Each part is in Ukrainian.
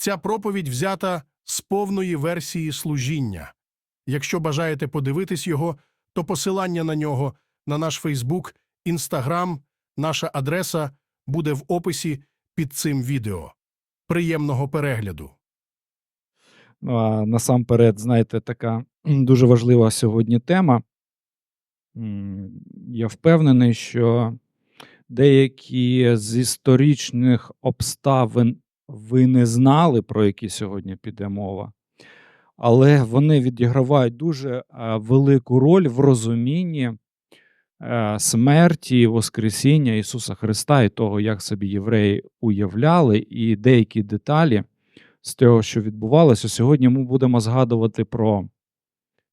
Ця проповідь взята з повної версії служіння. Якщо бажаєте подивитись його, то посилання на нього на наш Фейсбук, Інстаграм, наша адреса буде в описі під цим відео. Приємного перегляду! Ну, а насамперед, знаєте, така дуже важлива сьогодні тема. Я впевнений, що деякі з історичних обставин ви не знали, про які сьогодні піде мова, але вони відігравають дуже е, велику роль в розумінні е, смерті Воскресіння Ісуса Христа і того, як собі євреї уявляли, і деякі деталі з того, що відбувалося. Сьогодні ми будемо згадувати про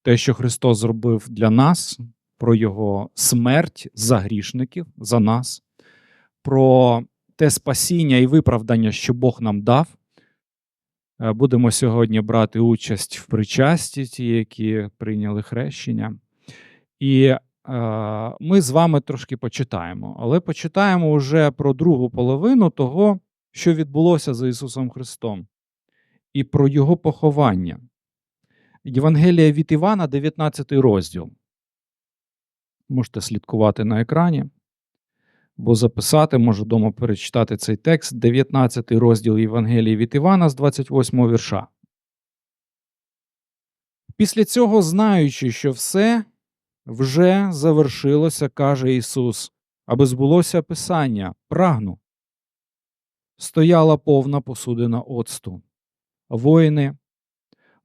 те, що Христос зробив для нас, про Його смерть за грішників, за нас, про те спасіння і виправдання, що Бог нам дав. Е, Будемо сьогодні брати участь в причасті, ті, які прийняли хрещення. І е, ми з вами трошки почитаємо, але почитаємо вже про другу половину того, що відбулося за Ісусом Христом і про його поховання. Євангелія від Івана, 19 розділ. Можете слідкувати на екрані, бо записати, можу вдома перечитати цей текст, 19 розділ Євангелії від Івана з 28 вірша. Після цього, знаючи, що все вже завершилося, каже Ісус, аби збулося Писання, прагну. Стояла повна посудина оцту. Воїни,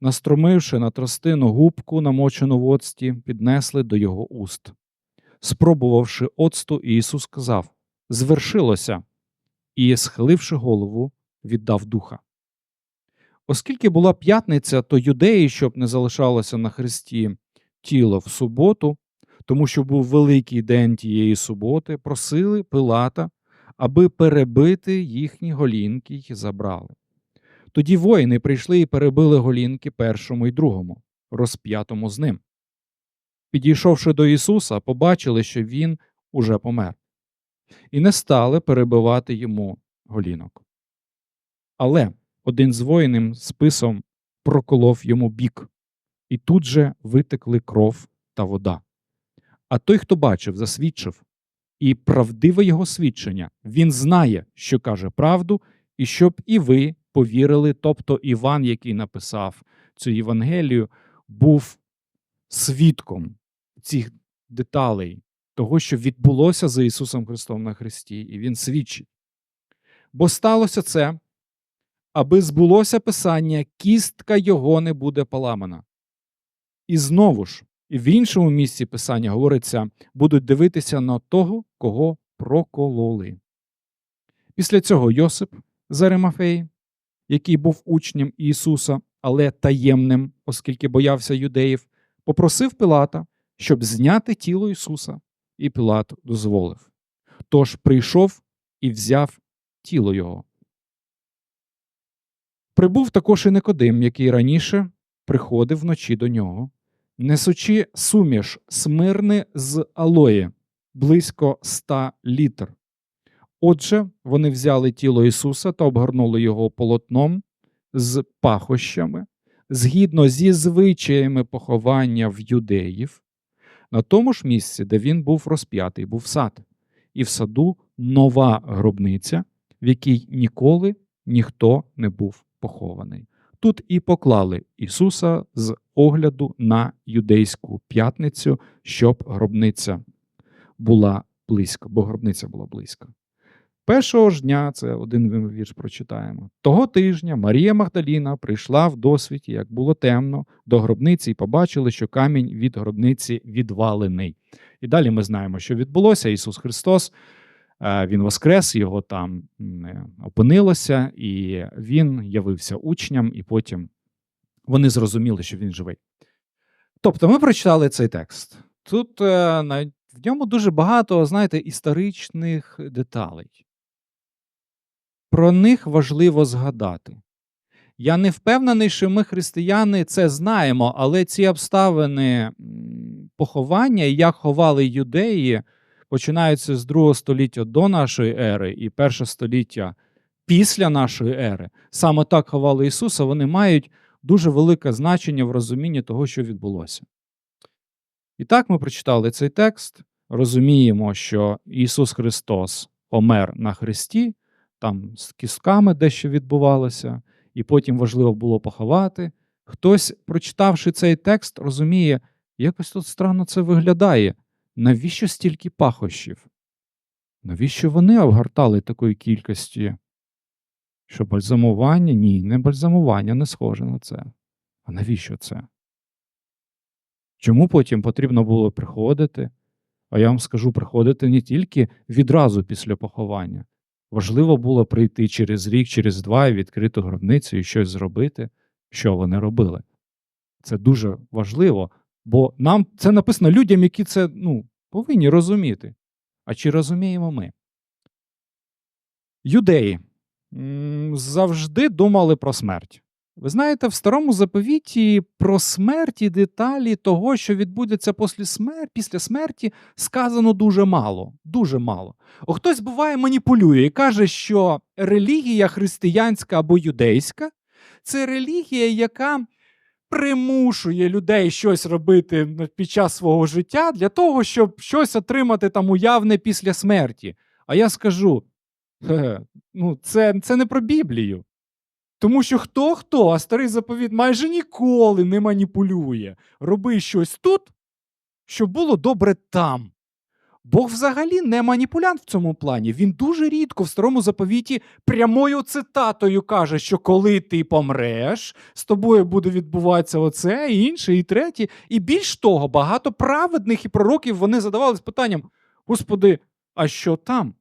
настромивши на тростину губку, намочену в оцті, піднесли до його уст. Спробувавши оцту, Ісус сказав Звершилося, і, схиливши голову, віддав духа. Оскільки була п'ятниця, то юдеї, щоб не залишалося на хресті тіло в суботу, тому що був великий день тієї суботи, просили Пилата, аби перебити їхні голінки й забрали. Тоді воїни прийшли і перебили голінки першому і другому, розп'ятому з ним. Підійшовши до Ісуса, побачили, що Він уже помер, і не стали перебивати йому голінок. Але один з воїнів списом проколов йому бік, і тут же витекли кров та вода. А той, хто бачив, засвідчив, і правдиве його свідчення, він знає, що каже правду, і щоб і ви повірили. Тобто Іван, який написав цю Євангелію, був свідком цих деталей, того, що відбулося за Ісусом Христом на Христі, і Він свідчить. Бо сталося це, аби збулося Писання, кістка його не буде поламана. І знову ж, в іншому місці Писання говориться, будуть дивитися на того, кого прокололи. Після цього Йосип з який був учнем Ісуса, але таємним, оскільки боявся юдеїв, попросив Пилата, щоб зняти тіло Ісуса, і Пилат дозволив. Тож прийшов і взяв тіло Його. Прибув також і Никодим, який раніше приходив вночі до нього, несучи суміш смирни з алої близько ста літр. Отже, вони взяли тіло Ісуса та обгорнули його полотном з пахощами, згідно зі звичаями поховання в юдеїв, на тому ж місці, де він був розп'ятий, був сад, і в саду нова гробниця, в якій ніколи ніхто не був похований. Тут і поклали Ісуса з огляду на юдейську п'ятницю, щоб гробниця була близько, бо гробниця була близько. Першого ж дня, це один вірш прочитаємо. Того тижня Марія Магдаліна прийшла в досвіті, як було темно, до гробниці і побачили, що камінь від гробниці відвалений. І далі ми знаємо, що відбулося. Ісус Христос, е, Він воскрес, його там опинилося, і Він явився учням, і потім вони зрозуміли, що він живий. Тобто ми прочитали цей текст. Тут е, в ньому дуже багато, знаєте, історичних деталей. Про них важливо згадати. Я не впевнений, що ми, християни, це знаємо, але ці обставини поховання, як ховали юдеї, починаються з другого століття до нашої ери і перше століття після нашої ери, саме так ховали Ісуса, вони мають дуже велике значення в розумінні того, що відбулося. І так ми прочитали цей текст, розуміємо, що Ісус Христос помер на Христі, там з кістками дещо відбувалося, і потім важливо було поховати. Хтось, прочитавши цей текст, розуміє, якось тут странно це виглядає. Навіщо стільки пахощів? Навіщо вони обгортали такої кількості? Що бальзамування? Ні, не бальзамування, не схоже на це. А навіщо це? Чому потім потрібно було приходити? А я вам скажу, приходити не тільки відразу після поховання. Важливо було прийти через рік, через два і відкрити гробницю і щось зробити, що вони робили. Це дуже важливо, бо нам це написано людям, які це ну, повинні розуміти. А чи розуміємо ми? Юдеї завжди думали про смерть. Ви знаєте, в старому заповіті про смерть і деталі того, що відбудеться після смерті, після смерті, сказано дуже мало. Дуже мало. О, хтось буває маніпулює і каже, що релігія християнська або юдейська це релігія, яка примушує людей щось робити під час свого життя для того, щоб щось отримати там уявне після смерті. А я скажу: «Хе, ну, це, це не про Біблію. Тому що хто хто, а старий заповіт майже ніколи не маніпулює. Роби щось тут, щоб було добре там. Бог взагалі не маніпулянт в цьому плані. Він дуже рідко в старому заповіті прямою цитатою каже, що коли ти помреш, з тобою буде відбуватися оце, і інше, і третє. І більш того, багато праведних і пророків вони задавались питанням: Господи, а що там?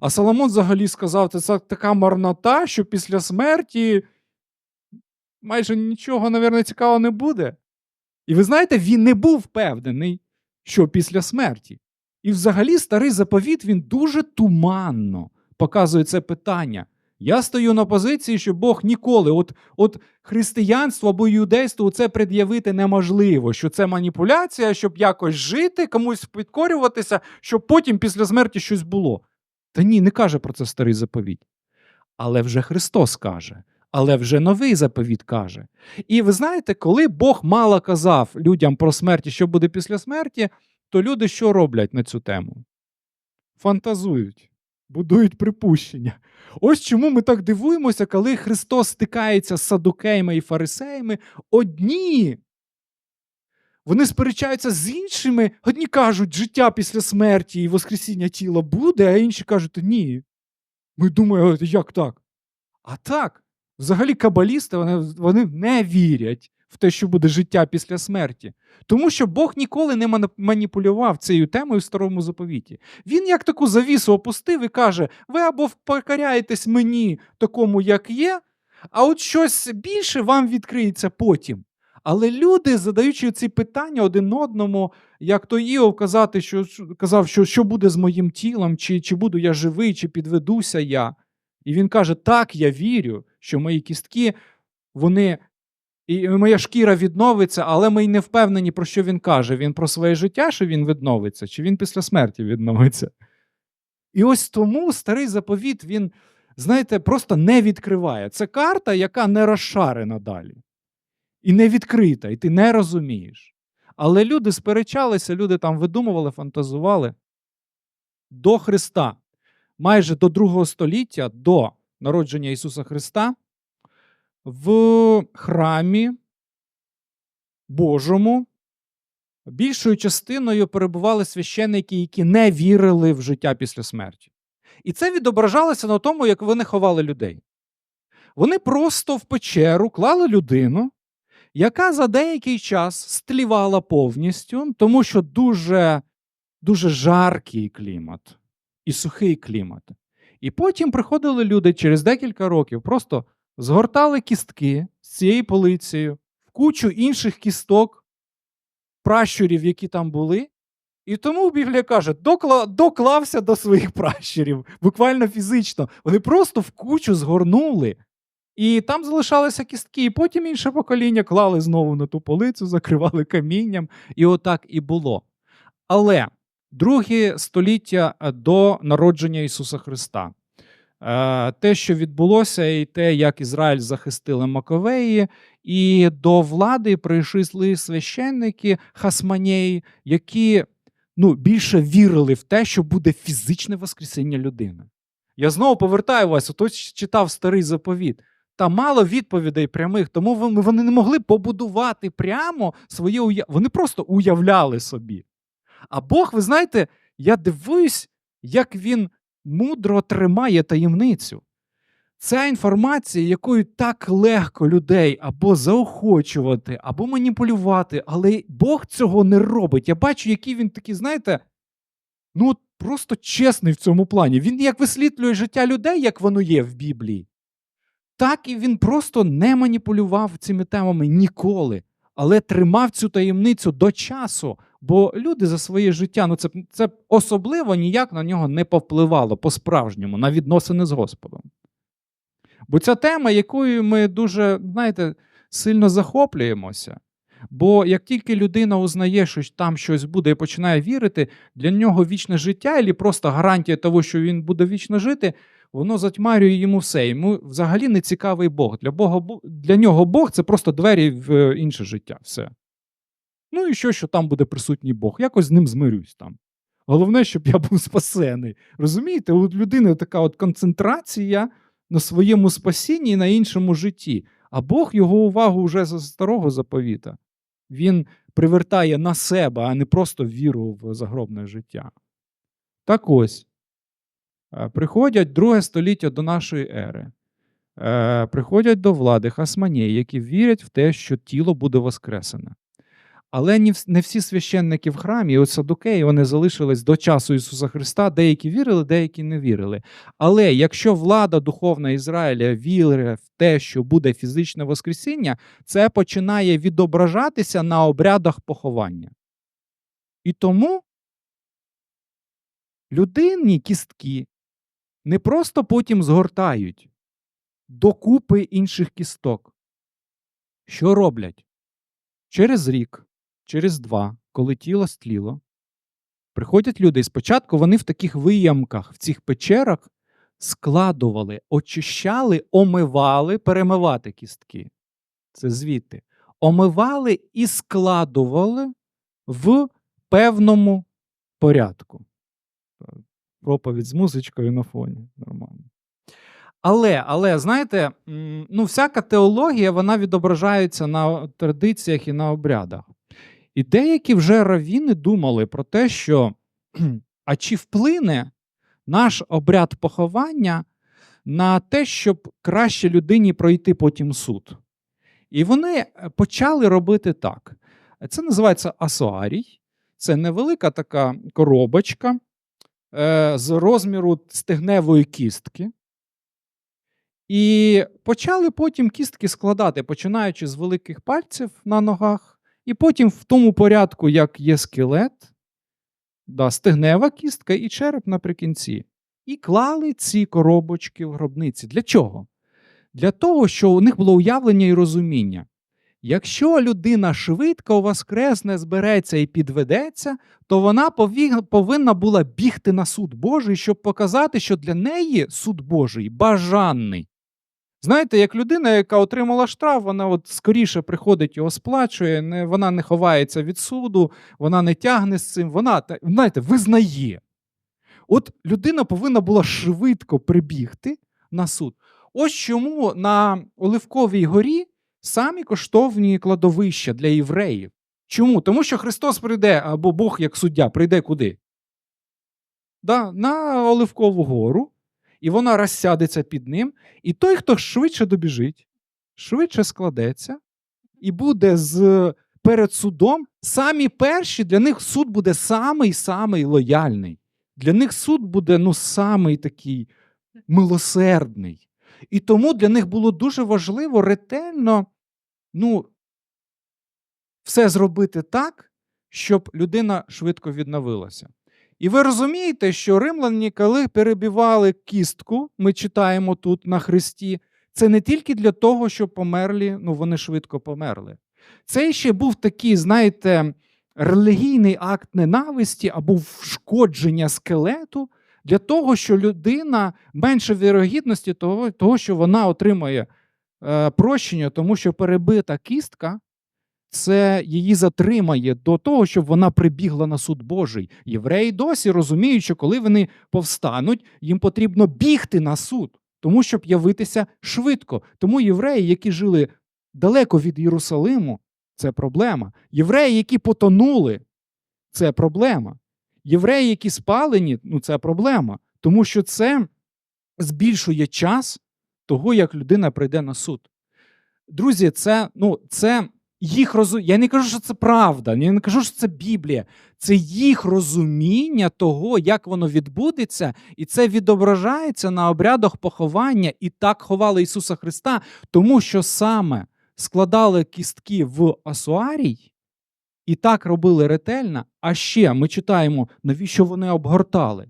А Соломон взагалі сказав, це така марнота, що після смерті майже нічого, навірно, цікавого не буде. І ви знаєте, він не був впевнений, що після смерті. І взагалі старий заповіт він дуже туманно показує це питання. Я стою на позиції, що Бог ніколи, от от християнство або юдейство це пред'явити неможливо, що це маніпуляція, щоб якось жити, комусь підкорюватися, щоб потім після смерті щось було. Та ні, не каже про це старий заповіт. Але вже Христос каже, але вже новий заповіт каже. І ви знаєте, коли Бог мало казав людям про смерть і що буде після смерті, то люди що роблять на цю тему? Фантазують, будують припущення. Ось чому ми так дивуємося, коли Христос стикається з садукеями і фарисеями. Одні вони сперечаються з іншими, одні кажуть, життя після смерті і воскресіння тіла буде, а інші кажуть, ні. Ми думаємо, як так? А так, взагалі кабалісти вони, вони не вірять в те, що буде життя після смерті. Тому що Бог ніколи не маніпулював цією темою в старому заповіті. Він як таку завісу опустив і каже: ви або покоряєтесь мені такому, як є, а от щось більше вам відкриється потім. Але люди, задаючи ці питання один одному, як то Іов казати, що, казав, що що буде з моїм тілом, чи, чи буду я живий, чи підведуся я. І він каже: Так, я вірю, що мої кістки, вони. І моя шкіра відновиться, але ми й не впевнені, про що він каже. Він про своє життя, що він відновиться, чи він після смерті відновиться. І ось тому старий заповіт, він, знаєте, просто не відкриває. Це карта, яка не розшарена далі і не відкрита, і ти не розумієш. Але люди сперечалися, люди там видумували, фантазували до Христа, майже до другого століття, до народження Ісуса Христа, в храмі Божому більшою частиною перебували священники, які не вірили в життя після смерті. І це відображалося на тому, як вони ховали людей. Вони просто в печеру клали людину, яка за деякий час стлівала повністю, тому що дуже дуже жаркий клімат і сухий клімат. І потім приходили люди через декілька років, просто згортали кістки з цією полицею в кучу інших кісток, пращурів, які там були. І тому Біблія каже, докла, доклався до своїх пращурів, буквально фізично. Вони просто в кучу згорнули. І там залишалися кістки, і потім інше покоління клали знову на ту полицю, закривали камінням, і отак і було. Але друге століття до народження Ісуса Христа. Е, те, що відбулося, і те, як Ізраїль захистили Маковеї, і до влади прийшли священники Хасманєї, які ну, більше вірили в те, що буде фізичне воскресіння людини. Я знову повертаю вас, хтось читав старий заповіт. Та мало відповідей прямих, тому вони не могли побудувати прямо своє уявлення. Вони просто уявляли собі. А Бог, ви знаєте, я дивуюсь, як він мудро тримає таємницю. Ця інформація, якою так легко людей або заохочувати, або маніпулювати, але Бог цього не робить. Я бачу, який він такий, знаєте, ну просто чесний в цьому плані. Він як висвітлює життя людей, як воно є в Біблії, так і він просто не маніпулював цими темами ніколи, але тримав цю таємницю до часу. Бо люди за своє життя, ну це, це особливо ніяк на нього не повпливало по-справжньому, на відносини з Господом. Бо ця тема, якою ми дуже, знаєте, сильно захоплюємося. Бо як тільки людина узнає, що там щось буде і починає вірити, для нього вічне життя, або просто гарантія того, що він буде вічно жити, воно затьмарює йому все. Йому взагалі не цікавий Бог. Для Бога для нього Бог це просто двері в інше життя. Все. Ну і що, що там буде присутній Бог? Якось з ним змирюсь там. Головне, щоб я був спасений. Розумієте, у людини така от концентрація на своєму спасінні і на іншому житті. А Бог його увагу вже з старого заповіта. Він привертає на себе, а не просто віру в загробне життя. Так ось. Приходять друге століття до нашої ери. Приходять до влади хасманєї, які вірять в те, що тіло буде воскресене. Але не всі священники в храмі, от садукеї, вони залишились до часу Ісуса Христа, деякі вірили, деякі не вірили. Але якщо влада духовна Ізраїля вірить в те, що буде фізичне Воскресіння, це починає відображатися на обрядах поховання. І тому людинні кістки не просто потім згортають докупи інших кісток. Що роблять? Через рік через два, коли тіло стліло, приходять люди, і спочатку вони в таких виямках, в цих печерах складували, очищали, омивали, перемивати кістки. Це звідти. Омивали і складували в певному порядку. Проповідь з музичкою на фоні. Нормально. Але, але, знаєте, ну, всяка теологія вона відображається на традиціях і на обрядах. І деякі вже равіни думали про те, що а чи вплине наш обряд поховання на те, щоб краще людині пройти потім суд. І вони е, почали робити так. Це називається асуарій. Це невелика така коробочка з розміру стегневої кістки. І почали потім кістки складати, починаючи з великих пальців на ногах. І потім в тому порядку, як є скелет, да, стегнева кістка і череп наприкінці. І клали ці коробочки в гробниці. Для чого? Для того, що у них було уявлення і розуміння. Якщо людина швидко воскресне, збереться і підведеться, то вона повинна була бігти на суд Божий, щоб показати, що для неї суд Божий бажаний. Знаєте, як людина, яка отримала штраф, вона от скоріше приходить його сплачує, не, вона не ховається від суду, вона не тягне з цим, вона знаєте, визнає. От людина повинна була швидко прибігти на суд. Ось чому на Оливковій горі самі коштовні кладовища для євреїв. Чому? Тому що Христос прийде, або Бог як суддя, прийде куди? Да, На Оливкову гору і вона розсядеться під ним. І той, хто швидше добіжить, швидше складеться, і буде з перед судом, самі перші для них суд буде самий самий лояльний. Для них суд буде ну, самий такий милосердний. І тому для них було дуже важливо ретельно ну, все зробити так, щоб людина швидко відновилася. І ви розумієте, що римляні, коли перебивали кістку, ми читаємо тут на Христі, це не тільки для того, щоб померлі, ну вони швидко померли. Це ще був такий, знаєте, релігійний акт ненависті або вшкодження скелету для того, що людина менше вірогідності того, того що вона отримає е, прощення, тому що перебита кістка це її затримає до того, щоб вона прибігла на суд Божий. Євреї досі розуміють, що коли вони повстануть, їм потрібно бігти на суд, тому щоб явитися швидко. Тому євреї, які жили далеко від Єрусалиму, це проблема. Євреї, які потонули, це проблема. Євреї, які спалені, ну це проблема, тому що це збільшує час того, як людина прийде на суд. Друзі, це, ну, це їх розум... Я не кажу, що це правда, я не кажу, що це Біблія. Це їх розуміння того, як воно відбудеться, і це відображається на обрядах поховання, і так ховали Ісуса Христа, тому що саме складали кістки в асуарій, і так робили ретельно. А ще ми читаємо, навіщо вони обгортали.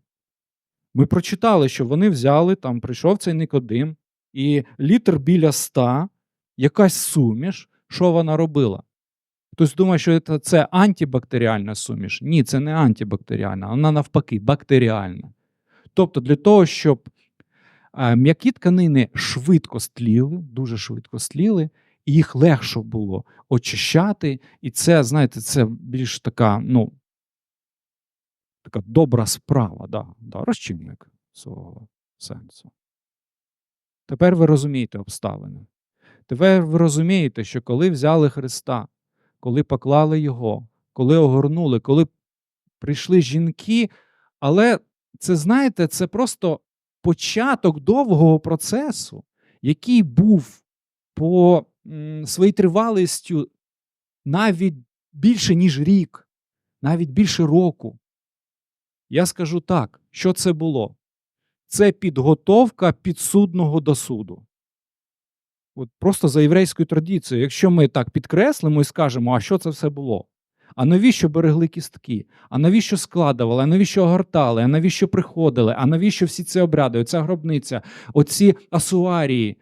Ми прочитали, що вони взяли, там прийшов цей Никодим, і літр біля ста, якась суміш, що вона робила? Хтось думає, що це, антибактеріальна суміш. Ні, це не антибактеріальна, вона навпаки бактеріальна. Тобто, для того, щоб е, м'які тканини швидко стліли, дуже швидко стліли, їх легше було очищати. І це, знаєте, це більш така, ну, така добра справа, да, да, розчинник свого сенсу. Тепер ви розумієте обставини. Тепер ви розумієте, що коли взяли Христа, коли поклали Його, коли огорнули, коли прийшли жінки, але це, знаєте, це просто початок довгого процесу, який був по м, своїй тривалістю навіть більше, ніж рік, навіть більше року. Я скажу так, що це було? Це підготовка підсудного до суду. От просто за єврейською традицією, якщо ми так підкреслимо і скажемо, а що це все було? А навіщо берегли кістки? А навіщо складували? А навіщо огортали? А навіщо приходили? А навіщо всі ці обряди? Оця гробниця, оці асуарії?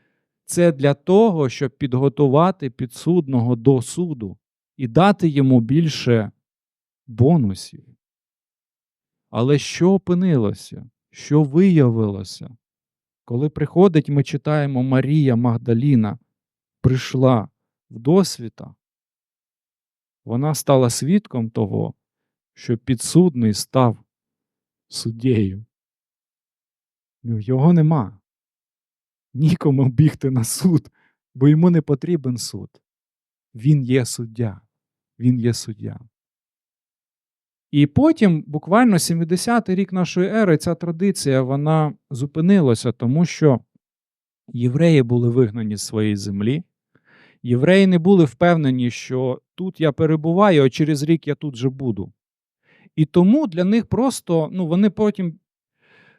Це для того, щоб підготувати підсудного до суду і дати йому більше бонусів. Але що опинилося? Що виявилося? Коли приходить, ми читаємо Марія Магдаліна прийшла в досвіта, вона стала свідком того, що підсудний став суддєю. Ну, Його нема. Нікому бігти на суд, бо йому не потрібен суд. Він є суддя. Він є суддя. І потім, буквально 70-й рік нашої ери, ця традиція вона зупинилася, тому що євреї були вигнані з своєї землі. Євреї не були впевнені, що тут я перебуваю, а через рік я тут же буду. І тому для них просто, ну, вони потім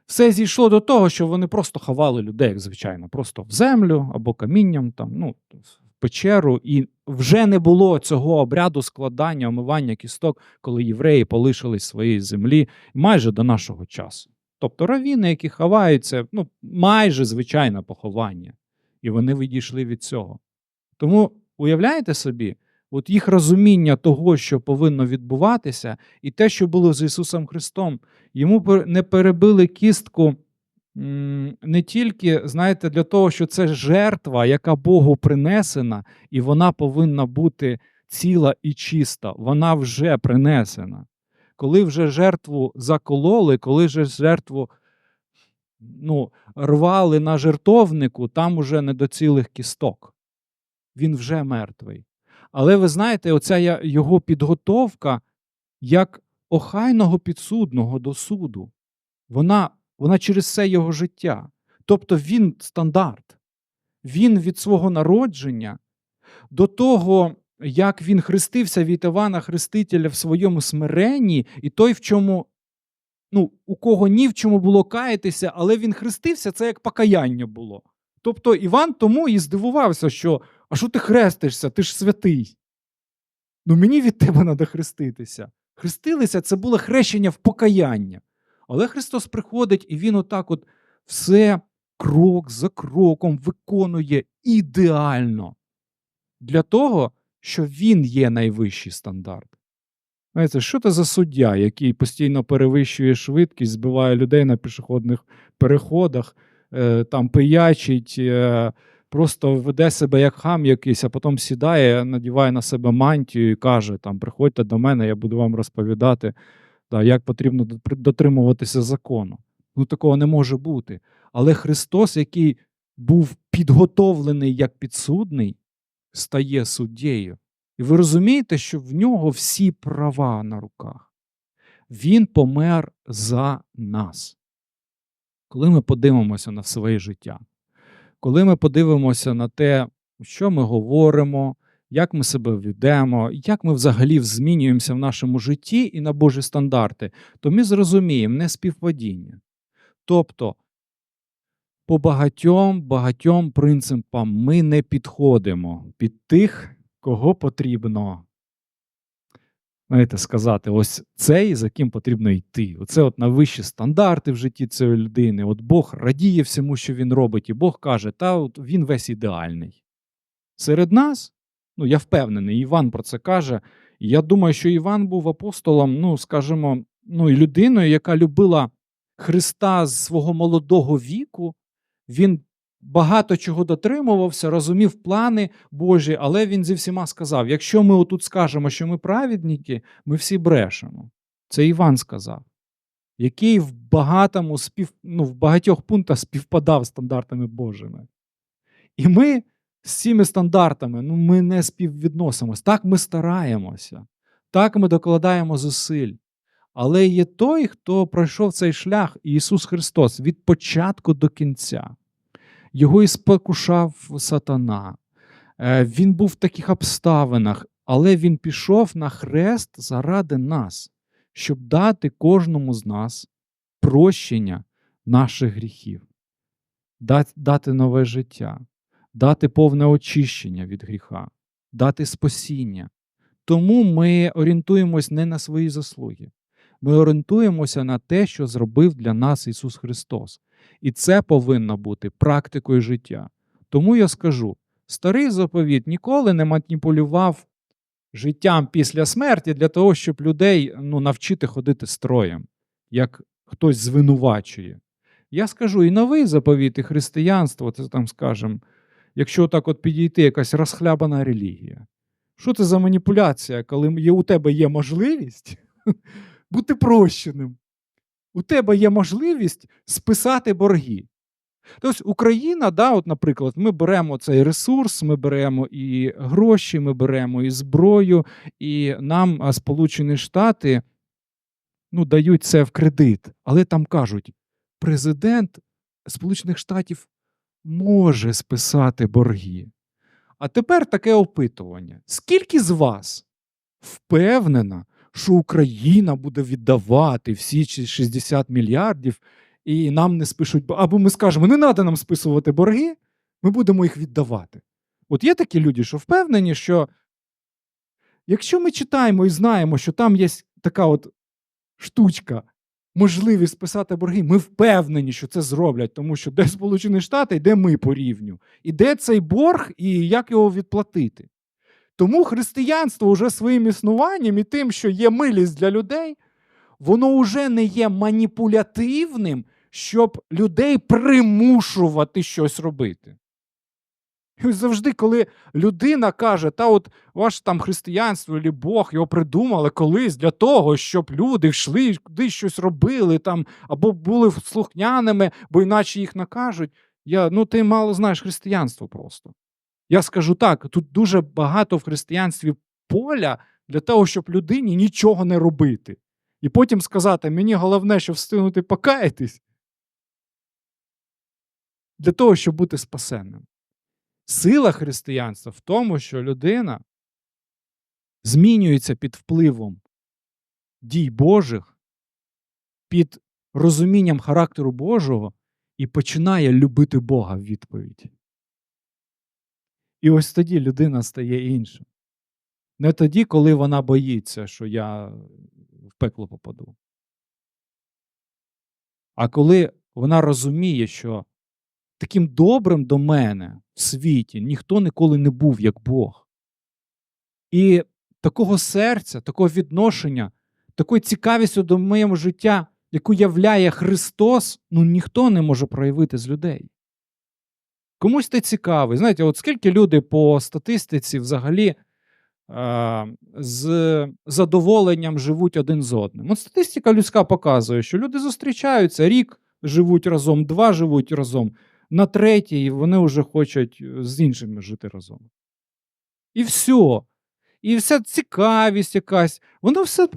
все зійшло до того, що вони просто ховали людей, як звичайно, просто в землю або камінням, там, ну, в печеру, і вже не було цього обряду складання, омивання кісток, коли євреї полишились своєї землі майже до нашого часу. Тобто равіни, які ховаються, ну, майже звичайне поховання, і вони відійшли від цього. Тому уявляєте собі, от їх розуміння того, що повинно відбуватися, і те, що було з Ісусом Христом, йому не перебили кістку не тільки, знаєте, для того, що це жертва, яка Богу принесена, і вона повинна бути ціла і чиста, вона вже принесена. Коли вже жертву закололи, коли вже жертву ну, рвали на жертовнику, там уже не до цілих кісток. Він вже мертвий. Але ви знаєте, оця його підготовка як охайного підсудного до суду, вона вона через все його життя. Тобто він стандарт. Він від свого народження до того, як він хрестився від Івана Хрестителя в своєму смиренні, і той, в чому, ну, у кого ні в чому було каятися, але він хрестився, це як покаяння було. Тобто Іван тому і здивувався, що а що ти хрестишся? Ти ж святий. Ну мені від тебе треба хреститися. Хрестилися це було хрещення в покаяння. Але Христос приходить і Він отак от все крок за кроком виконує ідеально для того, що Він є найвищий стандарт. Знаєте, що це за суддя, який постійно перевищує швидкість, збиває людей на пішохідних переходах, е, там пиячить, е, просто веде себе як хам якийсь, а потім сідає, надіває на себе мантію і каже: там, приходьте до мене, я буду вам розповідати, да, як потрібно дотримуватися закону. Ну, такого не може бути. Але Христос, який був підготовлений як підсудний, стає суддєю. І ви розумієте, що в нього всі права на руках. Він помер за нас. Коли ми подивимося на своє життя, коли ми подивимося на те, що ми говоримо, як ми себе ведемо, як ми взагалі змінюємося в нашому житті і на Божі стандарти, то ми зрозуміємо неспівпадіння. Тобто, по багатьом багатьом принципам ми не підходимо під тих, кого потрібно. Знаєте, сказати, ось цей, за ким потрібно йти. Оце от на вищі стандарти в житті цієї людини. От Бог радіє всьому, що він робить, і Бог каже, та от він весь ідеальний. Серед нас, ну я впевнений, Іван про це каже. Я думаю, що Іван був апостолом, ну, скажімо, ну, людиною, яка любила Христа з свого молодого віку. Він багато чого дотримувався, розумів плани Божі, але він зі всіма сказав: якщо ми отут скажемо, що ми праведники, ми всі брешемо. Це Іван сказав, який в багатому спів, ну, в багатьох пунктах співпадав стандартами Божими. І ми з цими стандартами ну, ми не співвідносимось. Так ми стараємося, так ми докладаємо зусиль. Але є той, хто пройшов цей шлях, Ісус Христос, від початку до кінця. Його і спокушав сатана. Е, Він був в таких обставинах, але він пішов на хрест заради нас, щоб дати кожному з нас прощення наших гріхів, дати, нове життя, дати повне очищення від гріха, дати спасіння. Тому ми орієнтуємось не на свої заслуги. Ми орієнтуємося на те, що зробив для нас Ісус Христос. І це повинно бути практикою життя. Тому я скажу: старий заповіт ніколи не маніпулював життям після смерті для того, щоб людей ну, навчити ходити строєм, як хтось звинувачує. Я скажу, і новий заповіт, і християнство, це там скажемо, якщо так от підійти, якась розхлябана релігія. Що це за маніпуляція, коли є, у тебе є можливість бути прощеним? У тебе є можливість списати борги. Тобто Україна, да, от, наприклад, ми беремо цей ресурс, ми беремо і гроші, ми беремо і зброю, і нам Сполучені Штати ну, дають це в кредит. Але там кажуть, президент Сполучених Штатів може списати борги. А тепер таке опитування: скільки з вас впевнена, що Україна буде віддавати всі ці 60 мільярдів, і нам не спишуть або ми скажемо, не треба нам списувати борги, ми будемо їх віддавати. От є такі люди, що впевнені, що якщо ми читаємо і знаємо, що там є така от штучка, можливість списати борги, ми впевнені, що це зроблять, тому що де Сполучені Штати, і де ми по рівню, і де цей борг, і як його відплатити. Тому християнство вже своїм існуванням і тим, що є милість для людей, воно вже не є маніпулятивним, щоб людей примушувати щось робити. І завжди, коли людина каже, та от ваше там християнство або Бог його придумали колись для того, щоб люди йшли кудись щось робили там, або були слухняними, бо іначе їх накажуть. Я, ну, ти мало знаєш християнство просто. Я скажу так: тут дуже багато в християнстві поля для того, щоб людині нічого не робити. І потім сказати: мені головне, щоб встигнути покаятись, для того, щоб бути спасенним. Сила християнства в тому, що людина змінюється під впливом дій Божих, під розумінням характеру Божого і починає любити Бога в відповідь. І ось тоді людина стає іншим. Не тоді, коли вона боїться, що я в пекло попаду. А коли вона розуміє, що таким добрим до мене в світі ніхто ніколи не був, як Бог. І такого серця, такого відношення, такої цікавістю до моєму життя, яку являє Христос, ну ніхто не може проявити з людей. Комусь ти цікавий. Знаєте, от скільки люди по статистиці взагалі е, з задоволенням живуть один з одним. От статистика людська показує, що люди зустрічаються, рік живуть разом, два живуть разом, на третій вони вже хочуть з іншими жити разом. І все. І вся цікавість якась, воно все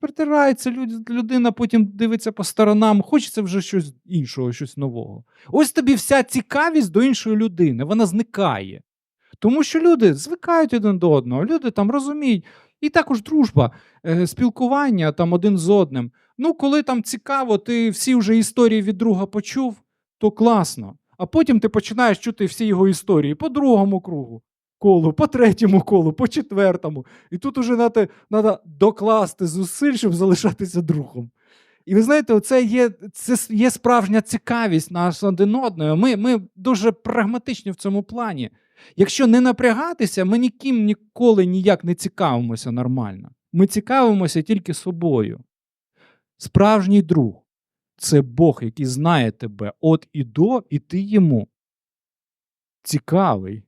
притирається, людина потім дивиться по сторонам, хочеться вже щось іншого, щось нового. Ось тобі вся цікавість до іншої людини, вона зникає. Тому що люди звикають один до одного, люди там розуміють. І також дружба, е, спілкування там один з одним. Ну, коли там цікаво, ти всі вже історії від друга почув, то класно. А потім ти починаєш чути всі його історії по другому кругу колу, по третьому колу, по четвертому. І тут уже треба докласти зусиль, щоб залишатися другом. І ви знаєте, оце є, це є справжня цікавість нас один одного. Ми, ми дуже прагматичні в цьому плані. Якщо не напрягатися, ми ніким ніколи ніяк не цікавимося нормально. Ми цікавимося тільки собою. Справжній друг це Бог, який знає тебе от і до, і ти йому. Цікавий.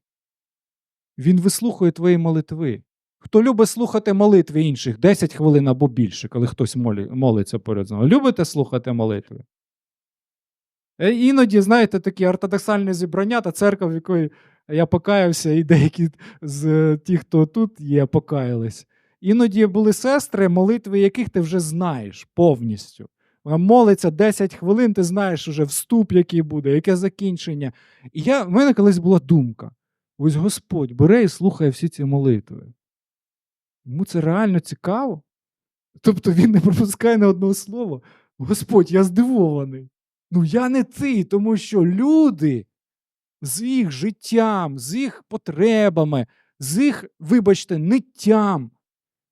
Він вислухує твої молитви. Хто любить слухати молитви інших 10 хвилин або більше, коли хтось молиться поряд з нами. Любите слухати молитви? Е, Іноді, знаєте, такі ортодоксальні зібрання та церква, в якої я покаявся, і деякі з е, тих, хто тут є, покаялись. Іноді були сестри, молитви яких ти вже знаєш повністю. Вона молиться 10 хвилин, ти знаєш уже вступ, який буде, яке закінчення. І я, в мене колись була думка: ось Господь бере і слухає всі ці молитви. Йому це реально цікаво. Тобто він не пропускає на одного слова. Господь, я здивований. Ну я не ти, тому що люди з їх життям, з їх потребами, з їх, вибачте, ниттям,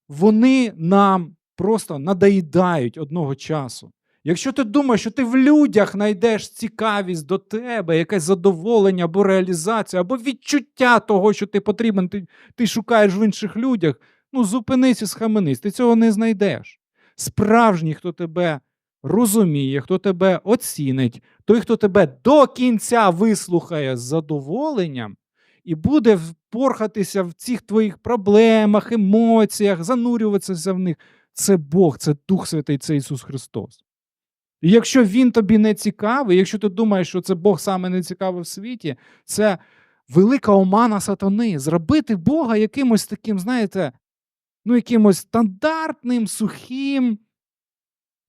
вони нам просто надоїдають одного часу. Якщо ти думаєш, що ти в людях знайдеш цікавість до тебе, якесь задоволення або реалізацію, або відчуття того, що ти потрібен, ти, ти шукаєш в інших людях, ну зупинись і схаменись, ти цього не знайдеш. Справжній, хто тебе розуміє, хто тебе оцінить, той, хто тебе до кінця вислухає з задоволенням і буде порхатися в цих твоїх проблемах, емоціях, занурюватися в них. Це Бог, це Дух Святий, це Ісус Христос. І якщо Він тобі не цікавий, якщо ти думаєш, що це Бог саме не цікавий в світі, це велика омана сатани. Зробити Бога якимось таким, знаєте, ну, якимось стандартним, сухим,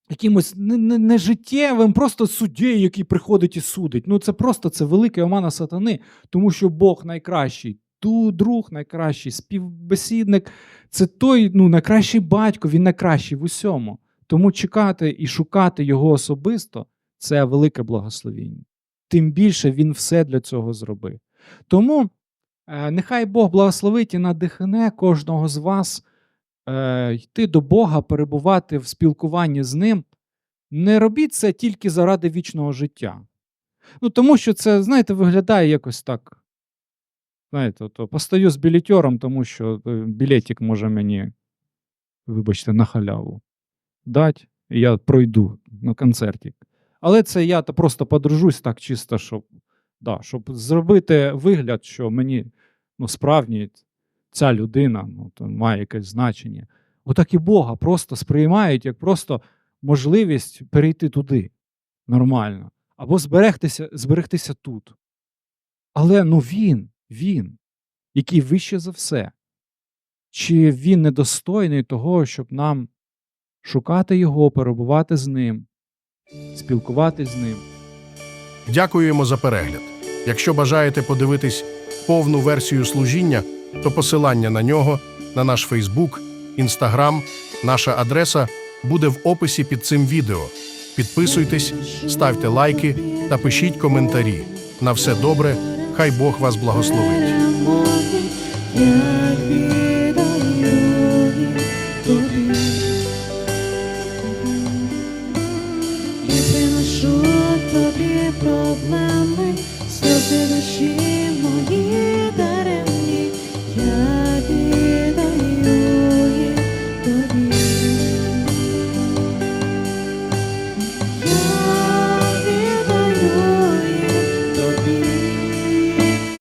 якимось нежиттєвим, просто суддєю, який приходить і судить. Ну, це просто це велика омана сатани, тому що Бог найкращий. Ту друг найкращий, співбесідник, це той ну, найкращий батько, він найкращий в усьому. Тому чекати і шукати його особисто це велике благословіння. Тим більше він все для цього зробив. Тому е, нехай Бог благословить і надихне кожного з вас е, йти до Бога, перебувати в спілкуванні з Ним. Не робіть це тільки заради вічного життя. Ну, Тому що це, знаєте, виглядає якось так. Знаєте, то постаю з білетером, тому що е, білетик може мені, вибачте, на халяву дати, і я пройду на концерті. Але це я просто подружусь так чисто, щоб да, щоб зробити вигляд, що мені ну, справді ця людина ну, то має якесь значення. Отак і Бога просто сприймають як просто можливість перейти туди нормально, або зберегтися, зберегтися тут. Але ну він, він, який вище за все. Чи він недостойний того, щоб нам шукати його, перебувати з ним, спілкуватись з ним? Дякуємо за перегляд. Якщо бажаєте подивитись повну версію служіння, то посилання на нього, на наш Фейсбук, Інстаграм, наша адреса буде в описі під цим відео. Підписуйтесь, ставте лайки та пишіть коментарі. На все добре, хай Бог вас благословить. Yeah.